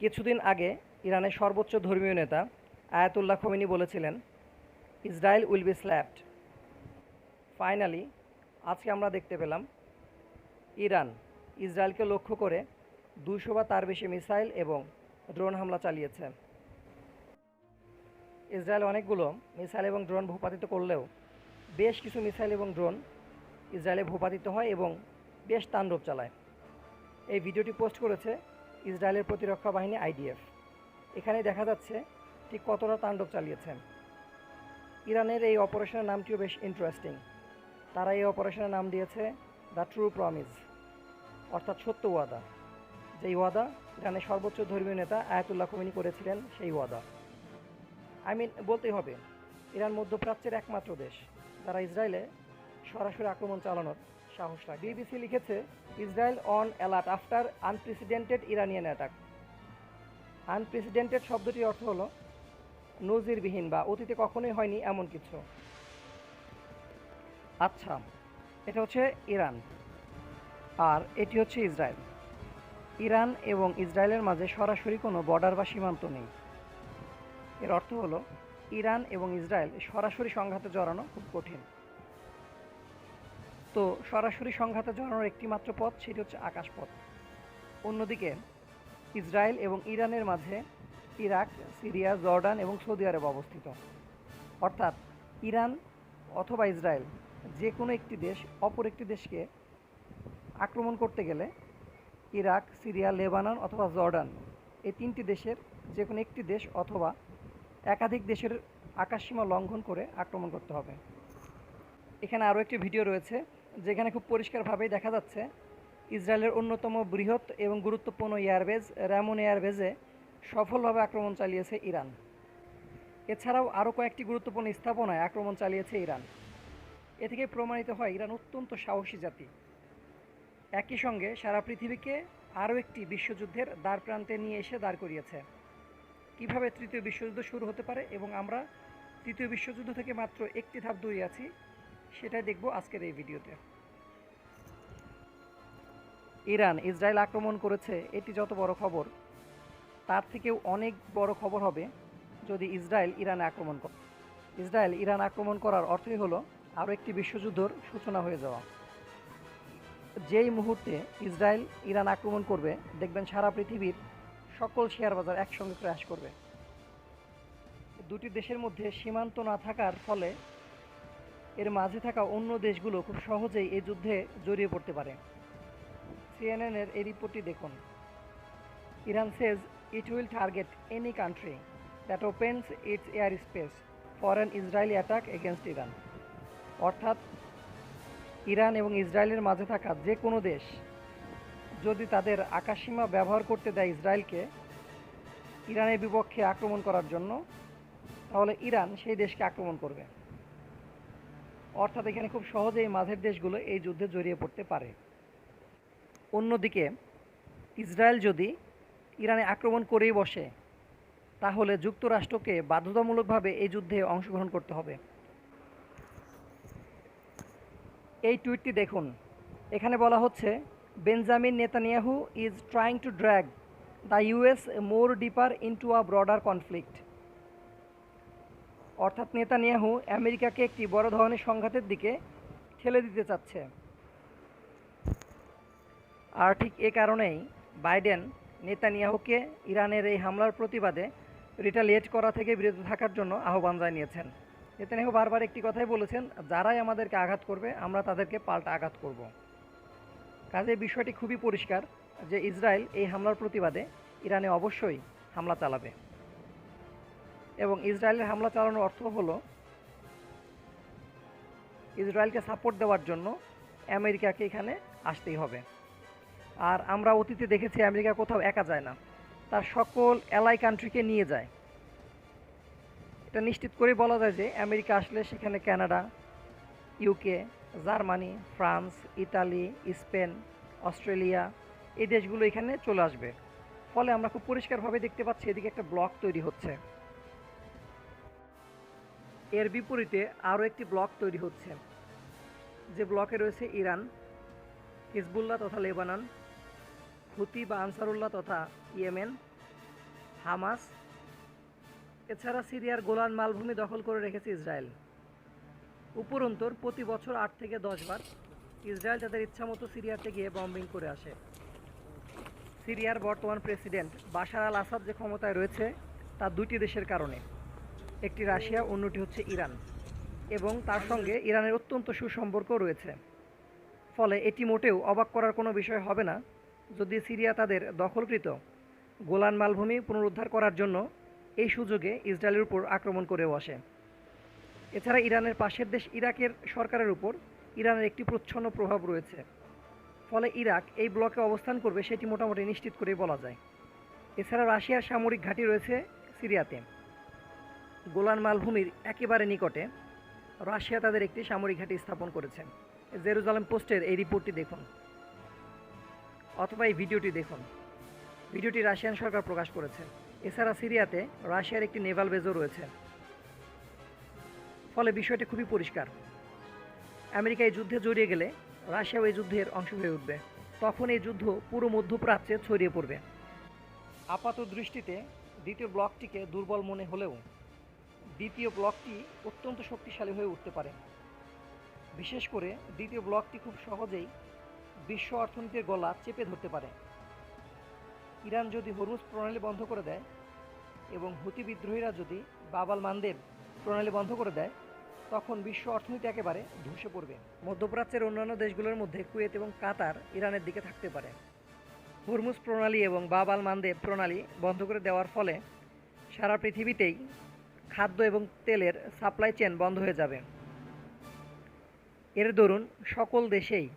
কিছুদিন আগে ইরানের সর্বোচ্চ ধর্মীয় নেতা আয়াতুল্লাহ খমিনি বলেছিলেন, Israel will be slapped. Finally, আজকে আমরা দেখতে পেলাম, ইরান ইসরায়েলকে লক্ষ্য করে দুশো বা তার বেশি মিসাইল এবং ড্রোন হামলা চালিয়েছে। ইসরায়েল অনেকগুলো মিসাইল এবং ড্রোন ভূপাতিত করলেও বেশ কিছু মিসাইল এবং ড্রোন ইসরায়েলে ভূপাতিত হয় এবং বেশ তাণ্ডব চালায়। এই ভিডিওটি পোস্ট করেছে ইসরায়েলের প্রতিরক্ষা বাহিনী আইডিএফ। এখানে দেখা যাচ্ছে ঠিক কতটা তাণ্ডব চালিয়েছেন। ইরানের এই অপারেশনের নামটিও বেশ ইন্টারেস্টিং তারা এই অপারেশনের নাম দিয়েছে দ্য ট্রু প্রমিস অর্থাৎ সত্য ওয়াদা। যেই ওয়াদা ইরানের সর্বোচ্চ ধর্মীয় নেতা আয়াতুল্লাহ খমিনি করেছিলেন, সেই ওয়াদা। আই মিন বলতেই হবে, ইরান মধ্যপ্রাচ্যের একমাত্র দেশ। যারা ইসরায়েলে সরাসরি আক্রমণ চালানোর সাহস রাখে বিবিসি লিখেছে, Israel on alert after unprecedented Iranian attack unprecedented শব্দটির অর্থ হলো, নজিরবিহীন বা অতীতে কখনোই হয়নি এমন কিছু। আচ্ছা এটা হচ্ছে ইরান, আর এটি হচ্ছে ইসরায়েল। ইরান এবং ইসরায়েলের মাঝে সরাসরি কোনো বর্ডার বা সীমান্ত নেই। এর অর্থ হলো, ইরান এবং ইসরায়েল সরাসরি সংঘাতে জড়ানো খুব কঠিন। তো সরাসরি সংঘাতে জড়ানোর একটি মাত্র পথ সেটি হচ্ছে আকাশপথ। অন্যদিকে ইসরায়েল এবং ইরানের মাঝে ইরাক, সিরিয়া, জর্ডান এবং সৌদি আরব অবস্থিত। অর্থাৎ ইরান অথবা ইসরায়েল যে কোনো একটি দেশ অপর একটি দেশকে আক্রমণ করতে গেলে ইরাক, সিরিয়া, লেবানন অথবা জর্ডান এই তিনটি দেশের যে কোনো একটি দেশ অথবা একাধিক দেশের আকাশসীমা লঙ্ঘন করে আক্রমণ করতে হবে। এখানে আরও একটি ভিডিও রয়েছে। যেখানে খুব পরিষ্কারভাবেই দেখা যাচ্ছে, ইসরায়েলের অন্যতম বৃহৎ এবং গুরুত্বপূর্ণ এয়ারবেজ র্যামন এয়ারবেজে সফলভাবে আক্রমণ চালিয়েছে ইরান। এছাড়াও আরও কয়েকটি গুরুত্বপূর্ণ স্থাপনায় আক্রমণ চালিয়েছে ইরান। এ থেকে প্রমাণিত হয়, ইরান অত্যন্ত সাহসী জাতি। একই সঙ্গে সারা পৃথিবীকে আরও একটি বিশ্বযুদ্ধের দ্বার প্রান্তে নিয়ে এসে দাঁড় করিয়েছে। কীভাবে তৃতীয় বিশ্বযুদ্ধ শুরু হতে পারে এবং আমরা তৃতীয় বিশ্বযুদ্ধ থেকে মাত্র একটি ধাপ দূরে আছি সেটাই দেখব আজকের এই ভিডিওতে। ইরান, ইসরায়েল আক্রমণ করেছে, এটি যত বড় খবর, তার থেকেও অনেক বড় খবর হবে যদি ইসরায়েল ইরানে আক্রমণ করে ইসরায়েল ইরান আক্রমণ করার অর্থই হলো আরও একটি বিশ্বযুদ্ধর সূচনা হয়ে যাওয়া। যেই মুহূর্তে ইসরায়েল ইরান আক্রমণ করবে, দেখবেন সারা পৃথিবীর সকল শেয়ার বাজার একসঙ্গে ক্র্যাশ করবে। দুটি দেশের মধ্যে সীমান্ত না থাকার ফলে এর মাঝে থাকা অন্য দেশগুলো খুব সহজেই এই যুদ্ধে জড়িয়ে পড়তে পারে। সিএনএনের এই রিপোর্টটি দেখুন। Iran says it will target any country that opens its air space for an Israeli attack against Iran অর্থাৎ ইরান এবং ইসরায়েলের মাঝে থাকা যে কোনো দেশ যদি তাদের আকাশসীমা ব্যবহার করতে দেয় ইসরায়েলকে ইরানের বিপক্ষে আক্রমণ করার জন্য, তাহলে ইরান সেই দেশকে আক্রমণ করবে। অর্থাৎ এখানে খুব সহজেই মাঝের দেশগুলো এই যুদ্ধে জড়িয়ে পড়তে পারে। অন্যদিকে, ইসরায়েল যদি ইরানে আক্রমণ করেই বসে, তাহলে যুক্তরাষ্ট্রকে বাধ্যতামূলকভাবে এই যুদ্ধে অংশগ্রহণ করতে হবে। এই টুইটটি দেখুন। এখানে বলা হচ্ছে, Benjamin Netanyahu is trying to drag the US more deeper into a broader conflict. অর্থাৎ নেতানিয়াহু আমেরিকাকে একটি বড় ধরনের সংঘাতের দিকে ঠেলে দিতে চাচ্ছে। আর ঠিক এ কারণেই বাইডেন নেতানিয়াহুকে ইরানের এই হামলার প্রতিবাদে রিটালিয়েট করা থেকে বিরত থাকার জন্য আহ্বান জানিয়েছেন। নেতানিয়াহু বারবার একটি কথাই বলেছেন, যারাই আমাদেরকে আঘাত করবে, আমরা তাদেরকে পাল্টা আঘাত করব। কাজে বিষয়টি খুবই পরিষ্কার যে ইসরায়েল এই হামলার প্রতিবাদে ইরানে অবশ্যই হামলা চালাবে। এবং ইসরায়েলের হামলা চালানোর অর্থ হলো ইসরায়েলকে সাপোর্ট দেওয়ার জন্য আমেরিকাকে এখানে আসতেই হবে। আর আমরা অতীতে দেখেছি আমেরিকা কোথাও একা যায় না। তার সকল এলাই কান্ট্রিকে নিয়ে যায়। এটা নিশ্চিত করে বলা যায় যে আমেরিকা আসলে সেখানে Canada UK Germany, France, Italy, Spain, Australia এই দেশগুলো এখানে চলে আসবে। ফলে আমরা খুব পরিষ্কারভাবে দেখতে পাচ্ছি এদিকে একটা ব্লক তৈরি হচ্ছে। এর বিপরীতে আরও একটি ব্লক তৈরি হচ্ছে। যে ব্লকে রয়েছে ইরান, হিজবুল্লাহ তথা লেবানন, হুতি বা আনসারুল্লাহ তথা ইয়েমেন, হামাস, এছাড়া সিরিয়ার গোলান মালভূমি দখল করে রেখেছে ইসরায়েল। উপরন্তর প্রতি বছর আট থেকে দশ বার ইসরায়েল তাদের ইচ্ছামতো সিরিয়াতে গিয়ে বম্বিং করে আসে। সিরিয়ার বর্তমান প্রেসিডেন্ট বাশার আল আসাদ যে ক্ষমতায় রয়েছে, তা দুটি দেশের কারণে। একটি রাশিয়া, অন্যটি হচ্ছে ইরান। এবং তার সঙ্গে ইরানের অত্যন্ত সুসম্পর্ক রয়েছে। ফলে এটি মোটেও অবাক করার কোনো বিষয় হবে না। যদি সিরিয়া তাদের দখলকৃত গোলান মালভূমি পুনরুদ্ধার করার জন্য এই সুযোগে ইসরায়েলের উপর আক্রমণ করে বসে এছাড়া ইরানের পাশের দেশ ইরাকের সরকারের উপর ইরানের একটি প্রচ্ছন্ন প্রভাব রয়েছে। ফলে ইরাক এই ব্লকে অবস্থান করবে সেটি মোটামুটি নিশ্চিত করেই বলা যায়। এছাড়া রাশিয়ার সামরিক ঘাঁটি রয়েছে সিরিয়াতে। গোলান মালভূমির একেবারে নিকটে রাশিয়া তাদের একটি সামরিক ঘাঁটি স্থাপন করেছে। জেরুজালেম পোস্টের এই রিপোর্টটি দেখুন অথবা এই ভিডিওটি দেখুন। ভিডিওটি রাশিয়ান সরকার প্রকাশ করেছে। এছাড়া সিরিয়াতে রাশিয়ার একটি নেভাল বেজও রয়েছে। ফলে বিষয়টি খুবই পরিষ্কার। আমেরিকা এই যুদ্ধে জড়িয়ে গেলে রাশিয়াও এই যুদ্ধের অংশ হয়ে উঠবে। তখন এই যুদ্ধ পুরো মধ্যপ্রাচ্যে ছড়িয়ে পড়বে। আপাত দৃষ্টিতে দ্বিতীয় ব্লকটিকে দুর্বল মনে হলেও দ্বিতীয় ব্লকটি অত্যন্ত শক্তিশালী হয়ে উঠতে পারে। বিশেষ করে দ্বিতীয় ব্লকটি খুব সহজেই বিশ্ব অর্থনীতির গলা চেপে ধরতে পারে। ইরান যদি হরমুজ প্রণালী বন্ধ করে দেয় এবং হুতি বিদ্রোহীরা যদি বাবাল মানদেব প্রণালী বন্ধ করে দেয়, তখন বিশ্ব অর্থনীতি একেবারে ধসে পড়বে। মধ্যপ্রাচ্যের অন্যান্য দেশগুলোর মধ্যে কুয়েত এবং কাতার ইরানের দিকে থাকতে পারে। হরমুজ প্রণালী এবং বাবাল মানদেব প্রণালী বন্ধ করে দেওয়ার ফলে সারা পৃথিবীতেই খাদ্য এবং তেলের সাপ্লাই চেন বন্ধ হয়ে যাবে। এর দরুন সকল দেশেই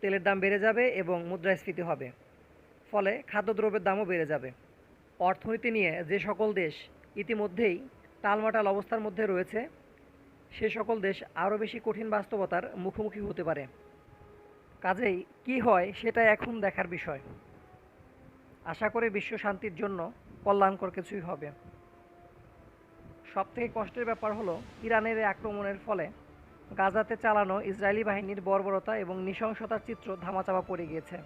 তেলের দাম বেড়ে যাবে এবং মুদ্রাস্ফীতি হবে। ফলে খাদ্যদ্রব্যের দামও বেড়ে যাবে। অর্থনীতি নিয়ে যে সকল দেশ ইতিমধ্যেই টালমাটাল অবস্থার মধ্যে রয়েছে, সে সকল দেশ আরও বেশি কঠিন বাস্তবতার মুখোমুখি হতে পারে। কাজেই কি হয় সেটা এখন দেখার বিষয়। আশা করি বিশ্ব শান্তির জন্য কল্যাণকর কিছুই হবে। সবথেকে কষ্টের ব্যাপার হলো ইরানের আক্রমণের ফলে গাজাতে চালানো ইসরায়েলি বাহিনীর বর্বরতা এবং নৃশংসতার চিত্র ধামাচাপা পড়ে গিয়েছে।